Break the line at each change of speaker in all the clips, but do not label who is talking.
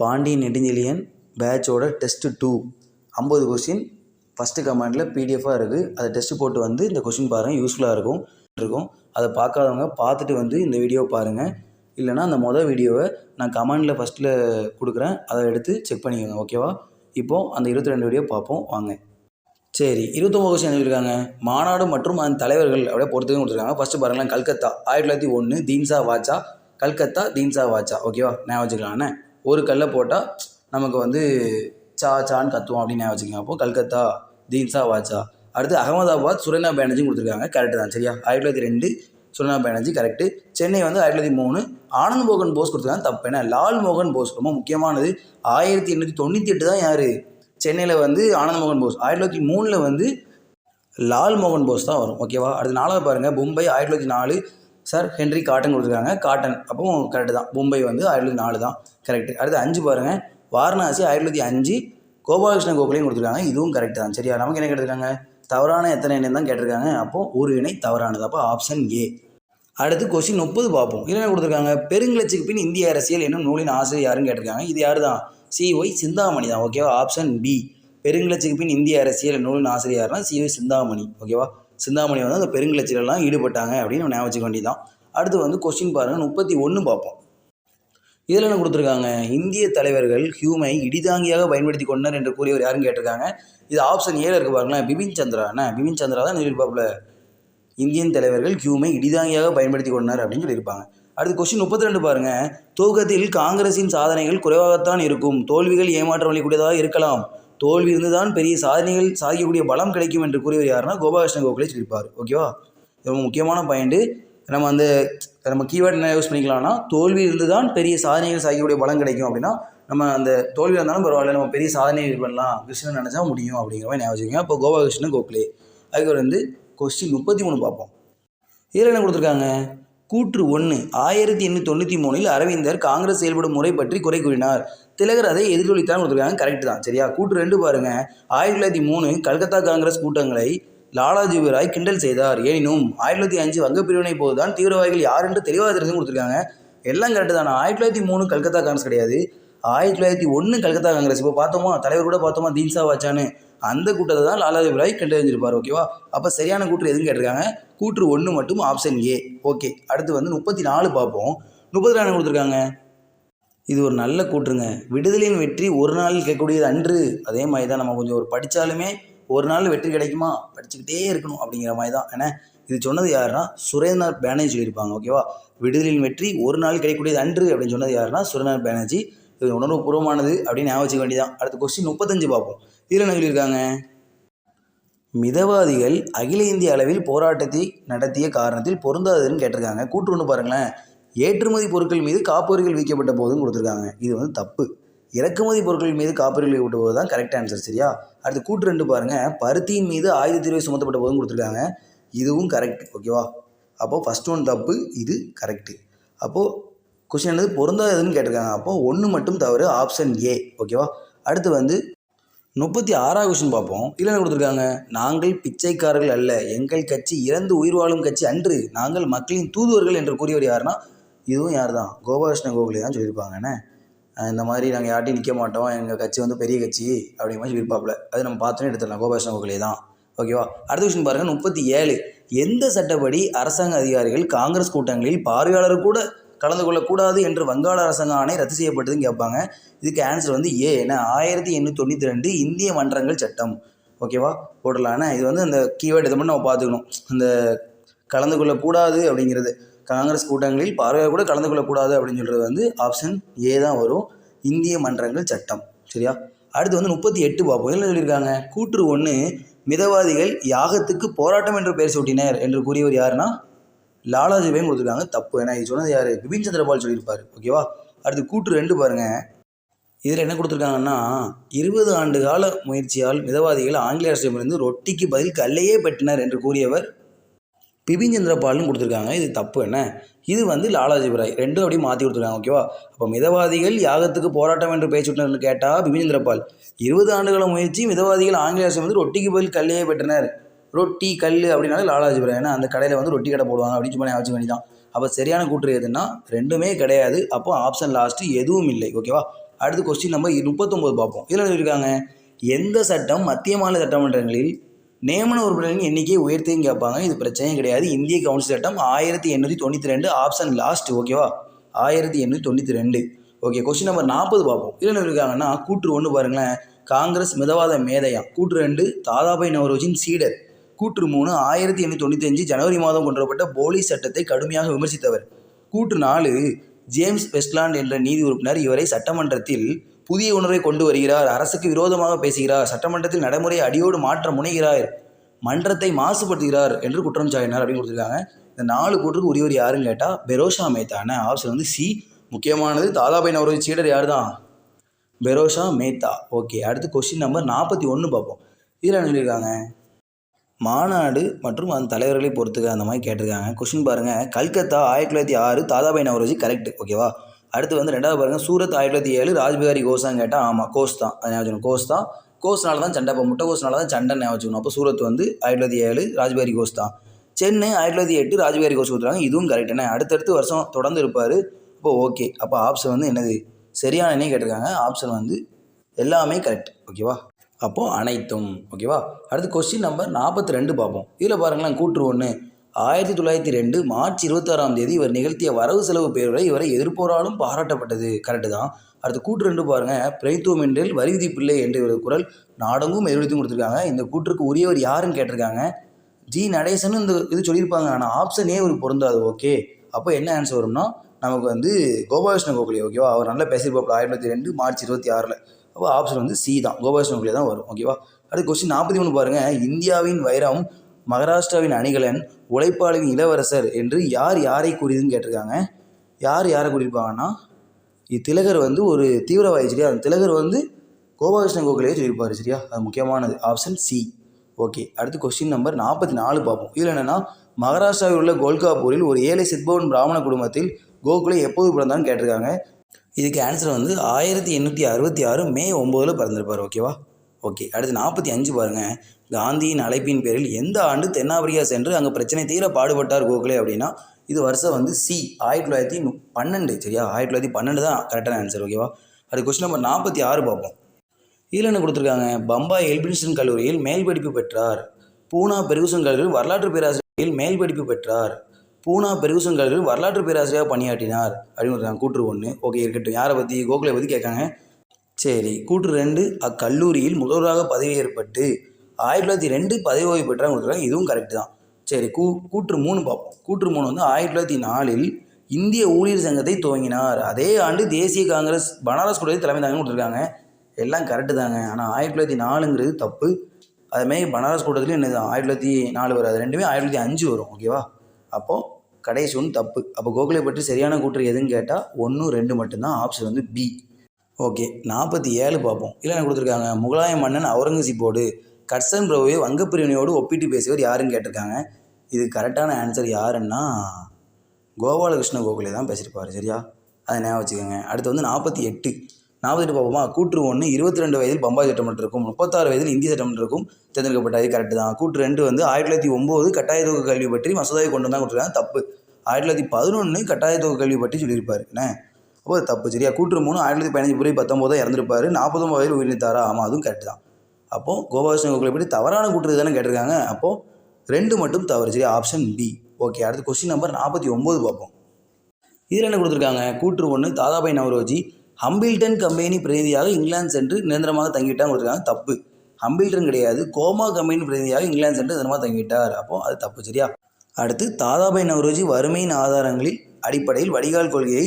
பாண்டியன் நெடுஞ்செழியன் பேட்சோட test two ஐம்பது question first கமாண்டில் பிடிஎஃபாக இருக்குது அதை டெஸ்ட்டு போட்டு வந்து இந்த கொஸ்டின் பாருங்கள் யூஸ்ஃபுல்லாக இருக்கும். இருக்கும். அதை பார்க்காதவங்க பார்த்துட்டு வந்து இந்த வீடியோவை பாருங்கள் இல்லைனா அந்த மொதல் வீடியோவை நான் கமெண்டில் ஃபஸ்ட்டில் கொடுக்குறேன். அதை எடுத்து செக் பண்ணிக்கோங்க ஓகேவா இப்போது அந்த இருபத்தி ரெண்டு வீடியோ பார்ப்போம். வாங்க. சரி இருபத்தொம்பது கொஸ்டின் எழுதியிருக்காங்க மாநாடு மற்றும் அதன் தலைவர்கள் அப்படியே பொறுத்துக்கும் கொடுத்துருக்காங்க. ஃபஸ்ட்டு பாருங்களேன் கல்கத்தா. ஆயிரத்தி தொள்ளாயிரத்தி ஒன்று தீன்சா வாச்சா? கல்கத்தா தீன்சா வாச்சா? ஓகேவா ஞாபகம் வச்சுக்கலாம்ண்ணே ஒரு கல்லை போட்டால் நமக்கு வந்து சா சான்னு கத்துவோம் அப்படின்னு ஞாபகம் வச்சுக்கோங்க. அப்போது கல்கத்தா தீன்சா வாச்சா. அடுத்து அகமதாபாத் சுரேனா பேனர்ஜி கொடுத்துருக்காங்க. கரெக்டு தான் சரியா? ஆயிரத்தி தொள்ளாயிரத்தி ரெண்டு சுரேனா பேனர்ஜி கரெக்டு சென்னை வந்து ஆயிரத்தி தொள்ளாயிரத்தி மூணு ஆனந்த் மோகன் போஸ் கொடுத்துருக்காங்க. தப்பு. என்ன லால் மோகன் போஸ் ரொம்ப முக்கியமானது. ஆயிரத்தி எண்ணூற்றி தொண்ணூற்றி எட்டு தான் யார்? சென்னையில் வந்து ஆனந்த் மோகன் போஸ். ஆயிரத்தி தொள்ளாயிரத்தி மூணில் வந்து லால் மோகன் போஸ் தான் வரும். ஓகேவா அடுத்து நாலாவது பாருங்கள் மும்பை ஆயிரத்தி தொள்ளாயிரத்தி நாலு சார் ஹென்ரி காட்டன் கொடுத்துருக்காங்க. காட்டன். அப்போ கரெக்டு தான். மும்பை வந்து ஆயிரத்தி தொள்ளாயிரத்தி நாலு தான். கரெக்ட் அடுத்து அஞ்சு பாருங்கள் வாரணாசி ஆயிரத்தி தொள்ளாயிரத்தி அஞ்சு. கோபாலகிருஷ்ண கோகலையும் கொடுத்துருக்காங்க. இதுவும் கரெக்ட் தான். சரியா? நமக்கு என்ன கேட்டிருக்காங்க? தவறான எத்தனை இணை தான் கேட்டிருக்காங்க. அப்போது ஒரு இணை தவறானது. அப்போ ஆப்ஷன் ஏ அடுத்து கொஸ்டின் முப்பது பார்ப்போம். இதில் என்ன கொடுத்துருக்காங்க? பெருங்கிளச்சிக்கு பின் இந்திய அரசியல் என்னும் நூலின் ஆசிரியர் யாருன்னு கேட்டிருக்காங்க. இது யார் தான்? சி ஒய் சிந்தாமணி தான். ஓகேவா ஆப்ஷன் பி பெருங்கிளச்சிக்கு பின் இந்திய அரசியல் நூலின் ஆசிரியர் யாருன்னா சிஒய் சிந்தாமணி. ஓகேவா சிந்தாமணி வந்து அந்த பெருங்கிளச்சிலெல்லாம் ஈடுபட்டாங்க அப்படின்னு நம்ம ஞாபகம் வேண்டியதான் அடுத்து வந்து கொஸ்டின் பாருங்கள் முப்பத்தி ஒன்று பார்ப்போம். இதில் என்ன கொடுத்துருக்காங்க? இந்திய தலைவர்கள் ஹியூமை இடிதாங்கியாக பயன்படுத்தி கொண்டனர் என்று கூறியவர் யாருன்னு கேட்டிருக்காங்க. இது ஆப்ஷன் ஏல இருக்கு பாருங்களேன். பிபின் சந்திரா என்ன? பிபின் சந்திரா தான் சொல்லியிருப்பாப்புல இந்தியன் தலைவர்கள் ஹியூமை இடிதாங்கியாக பயன்படுத்தி கொண்டனர் அப்படின்னு சொல்லியிருப்பாங்க. அடுத்து கொஸ்டின் முப்பத்தி ரெண்டு பாருங்கள் தூக்கத்தில் காங்கிரஸின் சாதனைகள் குறைவாகத்தான் இருக்கும். தோல்விகள் ஏமாற்றம் அளிக்கக்கூடியதாக இருக்கலாம். தோல்வி இருந்துதான் பெரிய சாதனைகள் சாதிக்கக்கூடிய பலம் கிடைக்கும் என்று கூறியவர் யாருன்னா கோபாலகிருஷ்ண கோகலே சொல்லியிருப்பார். ஓகேவா ரொம்ப முக்கியமான பாயிண்ட்டு நம்ம அந்த நம்ம கீவேர்ட் என்ன யூஸ் பண்ணிக்கலாம்னா தோல்வி இருந்து தான் பெரிய சாதனைகள் சாதிக்கக்கூடிய பலம் கிடைக்கும் அப்படின்னா நம்ம அந்த தோல்வி இருந்தாலும் பரவாயில்ல நம்ம பெரிய சாதனை பண்ணலாம். கிருஷ்ணன் நினச்சா முடியும் அப்படிங்கிற மாதிரி ஞாபகம் வச்சுக்கோங்க. அப்போ கோபாலகிருஷ்ணன் கோகலே. அதுக்கு வந்து கொஸ்டின் முப்பத்தி மூணு பார்ப்போம். இதில் என்ன கொடுத்துருக்காங்க? கூற்று ஒன்று ஆயிரத்தி எண்ணூற்றி தொண்ணூற்றி மூணில் அரவிந்தர் காங்கிரஸ் செயல்படும் முறை பற்றி குறை கூறினார். திலகர் அதை எதிர்கொலித்தான் கொடுத்துருக்காங்க. கரெக்ட் தான். சரியா? கூற்று ரெண்டு பாருங்க. ஆயிரத்தி தொள்ளாயிரத்தி மூணு கல்கத்தா காங்கிரஸ் கூட்டங்களை லாலாஜி ராய் கிண்டல் செய்தார். எனினும் ஆயிரத்தி தொள்ளாயிரத்தி அஞ்சு வங்க பிரிவினை போதுதான் தீவிரவாதிகள் யார் என்று தெளிவாக தெரிஞ்சு கொடுத்துருக்காங்க. எல்லாம் கரெக்டு தான்? ஆயிரத்தி தொள்ளாயிரத்தி மூணு கல்கத்தா காங்கிரஸ் கிடையாது. ஆயிரத்தி தொள்ளாயிரத்தி ஒன்று கல்கத்தா காங்கிரஸ். இப்போ பார்த்தோமா தலைவர் கூட பார்த்தோமா தீன்சா வாச்சான்னு. அந்த கூட்டத்தை தான் லாலாஜி பிராய் கண்டறிஞ்சிருப்பார் ஓகேவா? அப்போ சரியான கூற்று எதுன்னு கேட்டிருக்காங்க? கூற்று ஒன்று மட்டும் ஆப்ஷன் ஏ ஓகே அடுத்து வந்து முப்பத்தி நாலு பார்ப்போம். முப்பத்தி நாலு கொடுத்துருக்காங்க? இது ஒரு நல்ல கூற்றுங்க. விடுதலையின் வெற்றி ஒரு நாள் கேட்கக்கூடியது அன்று. அதே மாதிரி தான் நம்ம கொஞ்சம் ஒரு படித்தாலுமே ஒரு நாள் வெற்றி கிடைக்குமா? படிச்சுக்கிட்டே இருக்கணும் அப்படிங்கிற மாதிரி தான் ஏன்னா இது சொன்னது யாருன்னா சுரேந்திரநாத் பேனர்ஜி சொல்லியிருப்பாங்க ஓகேவா? விடுதலையின் வெற்றி ஒரு நாள் கிடைக்கக்கூடியது அன்று அப்படின்னு சொன்னது யாருன்னா சுரேந்திரநாத் பேனர்ஜி. இது உணர்வுபூர்வமானது அப்படின்னு ஞாபகம் வச்சுக்க வேண்டியதான் அடுத்த கொஸ்டின் முப்பத்தஞ்சு பார்ப்போம். இதில் என்ன சொல்லியிருக்காங்க? மிதவாதிகள் அகில இந்திய அளவில் போராட்டத்தை நடத்திய காரணத்தில் பொருந்தாததுன்னு கேட்டிருக்காங்க. கூற்று ஒன்று பாருங்களேன். ஏற்றுமதி பொருட்கள் மீது காப்புரிகள் விதிக்கப்பட்ட போதும் கொடுத்துருக்காங்க. இது வந்து தப்பு. இறக்குமதி பொருட்கள் மீது காப்புரிகள் விதிக்கப்பட்ட போது தான் கரெக்ட் ஆன்சர் சரியா? அடுத்து கூற்று ரெண்டு பாருங்கள் பருத்தியின் மீது ஆயுத தீர்வை சுமத்தப்பட்ட போதும் கொடுத்துருக்காங்க. இதுவும் கரெக்ட் ஓகேவா அப்போது ஃபஸ்ட் ஒன் தப்பு இது கரெக்டு அப்போது கொஷின் என்னது? பொருந்தாததுன்னு கேட்டிருக்காங்க. அப்போது ஒன்று மட்டும் தவறு ஆப்ஷன் ஏ ஓகேவா அடுத்து வந்து முப்பத்தி ஆறாவது கொஷின் பார்ப்போம். இல்லை என்ன கொடுத்துருக்காங்க? நாங்கள் பிச்சைக்காரர்கள் அல்ல. எங்கள் கட்சி இறந்து உயிர் வாழும் கட்சி அன்று நாங்கள் மக்களின் தூதுவர்கள் என்று கூறியவர் யாருன்னா இதுவும் யார் தான் கோபாலகிருஷ்ண கோகுலே தான் சொல்லியிருப்பாங்கண்ணே இந்த மாதிரி நாங்கள் யார்ட்டையும் நிற்க மாட்டோம். எங்கள் கட்சி வந்து பெரிய கட்சி அப்படிங்கிற மாதிரி சொல்லியிருப்பாப்புல. அது நம்ம பார்த்தோன்னே எடுத்துடலாம். கோபாலகிருஷ்ண கோகுலே தான். ஓகேவா அடுத்த கொஷின் பாருங்கள் முப்பத்தி ஏழு. எந்த சட்டப்படி அரசாங்க அதிகாரிகள் காங்கிரஸ் கூட்டங்களில் பார்வையாளர் கூட கலந்து கொள்ளக்கூடாது என்று வங்காள அரசாங்க ஆணை ரத்து செய்யப்பட்டதுன்னு கேட்பாங்க. இதுக்கு ஆன்சர் வந்து ஏ என ஆயிரத்தி எண்ணூற்றி தொண்ணூற்றி ரெண்டு இந்திய மன்றங்கள் சட்டம். ஓகேவா போடலாண்ணே இது வந்து அந்த கீவேர்டு இதை மட்டும் நம்ம பார்த்துக்கணும். இந்த கலந்து கொள்ளக்கூடாது அப்படிங்கிறது. காங்கிரஸ் கூட்டங்களில் பார்வையாக கூட கலந்து கொள்ளக்கூடாது அப்படின்னு சொல்கிறது வந்து ஆப்ஷன் ஏ தான் வரும். இந்திய மன்றங்கள் சட்டம். சரியா? அடுத்து வந்து முப்பத்தி எட்டு பார்ப்போம் என்ன சொல்லியிருக்காங்க. கூற்று ஒன்று மிதவாதிகள் யாகத்துக்கு போராட்டம் என்று பெயர் சூட்டினர் என்று கூறியவர் யாருன்னா லாலாஜி பையன் கொடுத்துருக்காங்க. தப்பு. ஏன்னா இது சொன்னது யார்? பிபின் சந்திரபால் சொல்லியிருப்பார். ஓகேவா அடுத்து கூட்டு ரெண்டு பாருங்கள் இதில் என்ன கொடுத்துருக்காங்கன்னா இருபது ஆண்டு கால முயற்சியால் மிதவாதிகள் ஆங்கில அரசிடமிருந்து ரொட்டிக்கு பதில் கல்லையே பெற்றனர் என்று கூறியவர் பிபின் சந்திரபால்னு கொடுத்துருக்காங்க. இது தப்பு என்ன? இது வந்து லாலாஜி பிராய் ரெண்டும் அப்படியே மாற்றி கொடுத்துருக்காங்க. ஓகேவா அப்போ மிதவாதிகள் யாகத்துக்கு போராட்டம் என்று பேச்சுட்டனர்னு கேட்டால் பிபின் சந்திரபால் இருபது ஆண்டுகள முயற்சி மிதவாதிகள் ஆங்கில அரசு வந்து ரொட்டிக்கு பதில் கல்லையே பெற்றனர். ரொட்டி கல் அப்படின்னாலே லாலாஜி ராய் ஏன்னா அந்த கடையில் வந்து ரொட்டி கடை போடுவாங்க அப்படின்னு சும்மா ஞாபகம் வேண்டிதான் அப்போ சரியான கூற்று எதுன்னா ரெண்டுமே கிடையாது. அப்போ ஆப்ஷன் லாஸ்ட்டு எதுவும் இல்லை. ஓகேவா அடுத்து கொஸ்டின் நம்பர் முப்பத்தொம்போது பார்ப்போம். இதில் சொல்லியிருக்காங்க? எந்த சட்டம் மத்திய மாநில சட்டமன்றங்களில் நியமன உறுப்பினர்களின் எண்ணிக்கையை உயர்த்தியும் கேட்பாங்க. இது பிரச்சனையும் கிடையாது. இந்திய கவுன்சில் சட்டம் ஆயிரத்தி எண்ணூற்றி தொண்ணூற்றி ரெண்டு ஆப்ஷன் லாஸ்ட் ஓகேவா ஆயிரத்தி எண்ணூற்றி தொண்ணூற்றி ரெண்டு. ஓகே கொஸ்டின் நம்பர் நாற்பது பார்ப்போம். இதில் என்ன இருக்காங்கன்னா கூற்று ஒன்று பாருங்களேன். காங்கிரஸ் மிதவாத மேதையா? கூற்று ரெண்டு தாதாபாய் நவரோஜின் சீடர். கூற்று மூணு ஆயிரத்தி எண்ணூற்றி தொண்ணூற்றி அஞ்சு ஜனவரி மாதம் கொண்டுவரப்பட்ட போலி சட்டத்தை கடுமையாக விமர்சித்தவர். கூற்று நாலு ஜேம்ஸ் வெஸ்ட்லாண்ட் என்ற நீதி உறுப்பினர் இவரை சட்டமன்றத்தில் புதிய உணர்வை கொண்டு வருகிறார் அரசுக்கு விரோதமாக பேசுகிறார் சட்டமன்றத்தில் நடைமுறை அடியோடு மாற்ற முனைகிறார் மன்றத்தை மாசுபடுத்துகிறார் என்று குற்றம் சாட்டினார் அப்படின்னு கொடுத்துருக்காங்க. இந்த நாலு கூற்றுக்கு உரியவர் யாருன்னு கேட்டால் பெரோஷா மேத்தான ஆப்ஷன் வந்து சி. முக்கியமானது தாதாபாய் நவரோஜி சீடர் யார் தான் பெரோஷா மேத்தா. ஓகே அடுத்து கொஸ்டின் நம்பர் நாற்பத்தி ஒன்று பார்ப்போம். இதில் என்ன சொல்லியிருக்காங்க? மாநாடு மற்றும் அந்த தலைவர்களை பொறுத்துக்க அந்த மாதிரி கேட்டிருக்காங்க. கொஷின் பாருங்கள் கல்கத்தா ஆயிரத்தி தொள்ளாயிரத்தி ஆறு தாதாபாய் நவரோஜி கரெக்ட் ஓகேவா அடுத்து வந்து ரெண்டாவது பாருங்கள் சூரத் ஆயிரத்தி தொள்ளாயிரத்தி ஏழு ராஜ்பிகாரி கோஸான்னு கேட்டால் ஆமாம் கோஸ் தான். ஞாபகம் வச்சுக்கணும். கோஸ் தான். கோஸ்னால தான் சண்டை இப்போ முட்டை கோஸ்னால தான் சண்டை ஞாபகம் வச்சுக்கணும். அப்போ சூரத் வந்து ஆயிரத்தி தொள்ளாயிரத்தி ஏழு ராஜ்பிகாரி கோஸ் தான். சென்னை ஆயிரத்தி தொள்ளாயிரத்தி எட்டு ராஜ்பிகாரி கோஸ் கொடுத்துருக்காங்க. இதுவும் கரெக்ட் என்ன அடுத்தடுத்து வருஷம் தொடர்ந்து இருப்பார். இப்போ ஓகே அப்போ ஆப்ஷன் வந்து என்னது? சரியான கேட்டிருக்காங்க. ஆப்ஷன் வந்து எல்லாமே கரெக்ட் ஓகேவா அப்போது அனைத்தும் ஓகேவா அடுத்து கொஸ்டின் நம்பர் நாற்பத்தி ரெண்டு பார்ப்போம். இதில் பாருங்களேன் கூற்று ஒன்று ஆயிரத்தி தொள்ளாயிரத்தி ரெண்டு மார்ச் இருபத்தாறாம் தேதி இவர் நிகழ்த்திய வரவு செலவு பேருரை இவரை எதிர்ப்போராலும் பாராட்டப்பட்டது. கரெக்டு தான். அடுத்து கூற்று ரெண்டு பாருங்கள் பிரைத்துவம் என்றில் வரி விதிப்பில்லை என்ற இவரது குரல் நாடங்கும் எதிர்த்தும் கொடுத்துருக்காங்க. இந்த கூற்றுக்கு உரியவர் யாருன்னு கேட்டிருக்காங்க. ஜி நடேசன் இந்த இது சொல்லியிருப்பாங்க. ஆனால் ஆப்ஷனே ஏ ஒரு பொருந்தாது. ஓகே அப்போ என்ன ஆன்சர் வரும்னா நமக்கு வந்து கோபாலகிருஷ்ண கோகுலி ஓகேவா அவர் நல்லா பேசியிருப்பாப்புல. ஆயிரத்தி தொள்ளாயிரத்தி ரெண்டு மார்ச் இருபத்தி ஆறில். அப்போ ஆப்ஷன் வந்து சி தான். கோபாலகிருஷ்ண தான் வரும். ஓகேவா அடுத்து கொஸ்டின் நாற்பத்தி மூணு பாருங்கள் இந்தியாவின் வைரம் மகாராஷ்டிராவின் அணிகலன் உழைப்பாளின் இளவரசர் என்று யார் யாரை கூறியதுன்னு கேட்டிருக்காங்க? யார் யாரை கூறியிருப்பாங்கன்னா திலகர் வந்து ஒரு தீவிரவாதி சரியா? அந்த திலகர் வந்து கோபாலகிருஷ்ண கோகுலே சொல்லியிருப்பார் சரியா? அது முக்கியமானது. ஆப்ஷன் சி ஓகே அடுத்து கொஸ்டின் நம்பர் நாற்பத்தி நாலு பார்ப்போம். இதில் என்னென்னா மகாராஷ்டிராவில் உள்ள கோல்காப்பூரில் ஒரு ஏழை சித்பவன் பிராமண குடும்பத்தில் கோகுலே எப்போது பிறந்தான்னு கேட்டிருக்காங்க. இதுக்கு ஆன்சர் வந்து ஆயிரத்தி எண்ணூற்றி அறுபத்தி ஆறு மே ஒம்போதில் பிறந்திருப்பார் ஓகேவா ஓகே அடுத்து நாற்பத்தி அஞ்சு பாருங்கள் காந்தியின் அழைப்பின் பேரில் எந்த ஆண்டு தென்னாப்பிரிக்கா சென்று அங்கே பிரச்சனை தீர பாடுபட்டார் கோகுலே அப்படின்னா இது வருஷம் வந்து சி ஆயிரத்தி தொள்ளாயிரத்தி பன்னெண்டு சரியா? ஆயிரத்தி தொள்ளாயிரத்தி பன்னெண்டு தான் கரெக்டான ஆன்சர் ஓகேவா அடுத்து கொஸ்டின் நம்பர் நாற்பத்தி ஆறு பார்ப்போம். இதில் என்ன கொடுத்துருக்காங்க. பம்பாய் எல்பின்ஸ்டன் கல்லூரியில் மேல் படிப்பு பெற்றார். பூனா பெருகுசன் கல்லூரியில் வரலாற்று பேராசிரியர் மேல் படிப்பு பெற்றார். பூனா பெருகுசங்கர்கள் வரலாற்று பேராசிரியராக பணியாற்றினார் அப்படின்னு கூற்று ஒன்று ஓகே இருக்கட்டும். யாரை பற்றி கோகுலை பற்றி கேட்காங்க. சரி கூற்று ரெண்டு. அக்கல்லூரியில் முதல்வராக பதவி ஏற்பட்டு ஆயிரத்தி தொள்ளாயிரத்தி ரெண்டு பதவி ஓய்வு பெற்றாங்க கொடுத்துருக்காங்க இதுவும் கரெக்டு தான். சரி கூ கூற்று மூணு பார்ப்போம். கூற்று மூணு வந்து ஆயிரத்தி தொள்ளாயிரத்தி நாலில் இந்திய ஊழியர் சங்கத்தை துவங்கினார். அதே ஆண்டு தேசிய காங்கிரஸ் பனாரஸ் கூடத்தில் தலைமை தாங்க கொடுத்துருக்காங்க. எல்லாம் கரெக்டு தாங்க. ஆனால் ஆயிரத்தி தொள்ளாயிரத்தி நாலுங்கிறது தப்பு. அதுமாரி பனாரஸ் கூட்டத்துலேயும் என்னது? ஆயிரத்தி தொள்ளாயிரத்தி நாலு வராது ரெண்டுமே ஆயிரத்தி தொள்ளாயிரத்தி அஞ்சு வரும். ஓகேவா அப்போது கடைசி ஒன்று தப்பு. அப்போ கோகுலை பற்றி சரியான கூற்று எதுன்னு கேட்டால் ஒன்று ரெண்டு மட்டும்தான் ஆப்ஷன் வந்து பி ஓகே நாற்பத்தி ஏழு பார்ப்போம். இல்லை என்ன கொடுத்துருக்காங்க முகலாய மன்னன் அவுரங்கசீப்போடு கட்சன் பிரபுவை வங்கப்பிரிவினையோடு ஒப்பிட்டு பேசியவர் யாருன்னு கேட்டிருக்காங்க. இது கரெக்டான ஆன்சர் யாருன்னா கோபாலகிருஷ்ண கோகுலே தான் பேசியிருப்பார் சரியா? அதை ஞாபகம் வச்சுக்கோங்க. அடுத்து வந்து நாற்பத்தி எட்டு. நாற்பத்தெட்டு பார்ப்போமா? கூற்று ஒன்று இருபத்தி ரெண்டு வயதில் பம்பாய் சட்டமன்றத்திற்கும் முப்பத்தாறு வயதில் இந்திய சட்டமன்றத்திற்கும் தேர்ந்தெடுக்கப்பட்டது கரெக்டு தான். கூற்று ரெண்டு வந்து ஆயிரத்தி தொள்ளாயிரத்தி ஒம்பது கட்டாய தொகை கல்வி பற்றி மசோதாவை கொண்டு தான் கொடுத்துருக்காங்க தப்பு. ஆயிரத்தி தொள்ளாயிரத்தி பதினொன்று கட்டாய தொகை கல்வி பற்றி சொல்லியிருப்பார். என்ன? அப்போ தப்பு சரியா? கூற்று மூணு ஆயிரத்தி தொள்ளாயிரத்தி பதினஞ்சு புரிய பத்தொம்போது இறந்திருப்பார். நாற்பத்தொம்பது வயதில் உயிரிழந்தாரா ஆமாம் அதுவும் கரெக்டு தான். அப்போது கோபாலகிருஷ்ண கோகுலை பற்றி தவறான கூற்று தானே கேட்டிருக்காங்க. அப்போது ரெண்டு மட்டும் தவறு சரியா? ஆப்ஷன் பி ஓகே அடுத்து கொஸ்டின் நம்பர் நாற்பத்தி ஒம்பது பார்ப்போம். இதில் என்ன கொடுத்துருக்காங்க? கூற்று ஒன்று தாதாபாய் நவரோஜி ஹம்பில்டன் கம்பெனி பிரதிநிதியாக இங்கிலாந்து சென்று நிரந்தரமாக தங்கிவிட்டாங்க கொடுத்துருக்காங்க தப்பு. ஹம்பில்டன் கிடையாது. கோமா கம்பெனி பிரதிநிதியாக இங்கிலாந்து சென்று நிரந்தரமாக தங்கிவிட்டார் அப்போ அது தப்பு சரியா? அடுத்து தாதாபாய் நவரோஜி வறுமையின் ஆதாரங்களில் அடிப்படையில் வடிகால் கொள்கையை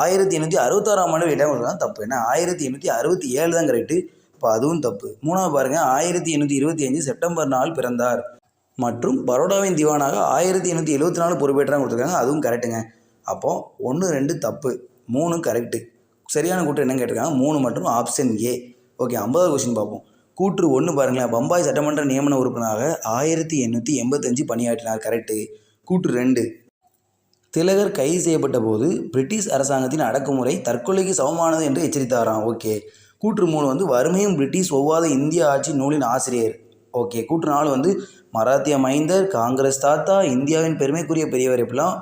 ஆயிரத்தி எண்ணூற்றி அறுபத்தாறாம் ஆண்டு இடம் கொடுத்தாங்க தப்பு. என்ன ஆயிரத்தி எண்ணூற்றி அறுபத்தி ஏழு தான் கரெக்டு இப்போ அதுவும் தப்பு. மூணாவது பாருங்கள் ஆயிரத்தி எண்ணூற்றி இருபத்தி அஞ்சு செப்டம்பர் நாள் பிறந்தார். மற்றும் பரோடாவின் திவானாக ஆயிரத்தி எண்ணூற்றி எழுபத்தி நாலு பொறுப்பேற்றாங்க கொடுத்துருக்காங்க அதுவும் கரெக்டுங்க அப்போது ஒன்று ரெண்டு தப்பு. மூணு கரெக்டு சரியான கூற்று என்னன்னு கேட்டிருக்காங்க. மூணு மற்றும் ஆப்ஷன் ஏ ஓகே ஐம்பதாவது கொஸ்டின் பார்ப்போம். கூற்று ஒன்று பாருங்களேன். பம்பாய் சட்டமன்ற நியமன உறுப்பினராக ஆயிரத்தி எண்ணூற்றி எண்பத்தஞ்சு பணியாற்றினார். கரெக்டு கூற்று ரெண்டு. திலகர் கைது செய்யப்பட்ட போது பிரிட்டிஷ் அரசாங்கத்தின் அடக்குமுறை தற்கொலைக்கு சமமானது என்று எச்சரித்தாராம். ஓகே கூற்று மூணு வந்து வறுமையும் பிரிட்டிஷ் ஒவ்வாத இந்திய ஆட்சி நூலின் ஆசிரியர். ஓகே கூற்று நாலு வந்து மராத்திய மைந்தர் காங்கிரஸ் தாத்தா இந்தியாவின் பெருமைக்குரிய பெரியவர் இப்படிலாம்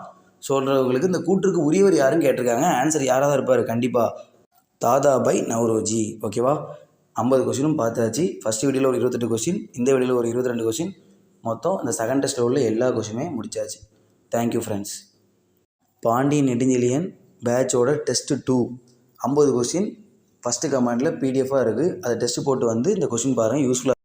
சொல்கிறவங்களுக்கு இந்த கூற்றுக்கு உரியவர் யாருன்னு கேட்டிருக்காங்க. ஆன்சர் யாராக தான் இருப்பார்? கண்டிப்பாக தாதாபாய் நவ்ரோஜி. ஓகேவா ஐம்பது கொஸ்டினும் பார்த்தாச்சு. ஃபஸ்ட் வீடியோவில் ஒரு இருபத்தெட்டு கொஷின் இந்த வீடியோவில் ஒரு இருபத்தி ரெண்டு கொஸ்டின் மொத்தம் இந்த செகண்ட் டெஸ்ட்டில் உள்ள எல்லா கொஷினுமே முடிச்சாச்சு. Thank you friends Pandi Nedunchezhiyan பேட்சோட test two ஐம்பது கொஸ்டின் ஃபஸ்ட்டு கமாண்டில் பிடிஎஃபாக இருக்குது அதை டெஸ்ட்டு போட்டு வந்து இந்த கொஷின் பாருங்கள் யூஸ்ஃபுல்லாக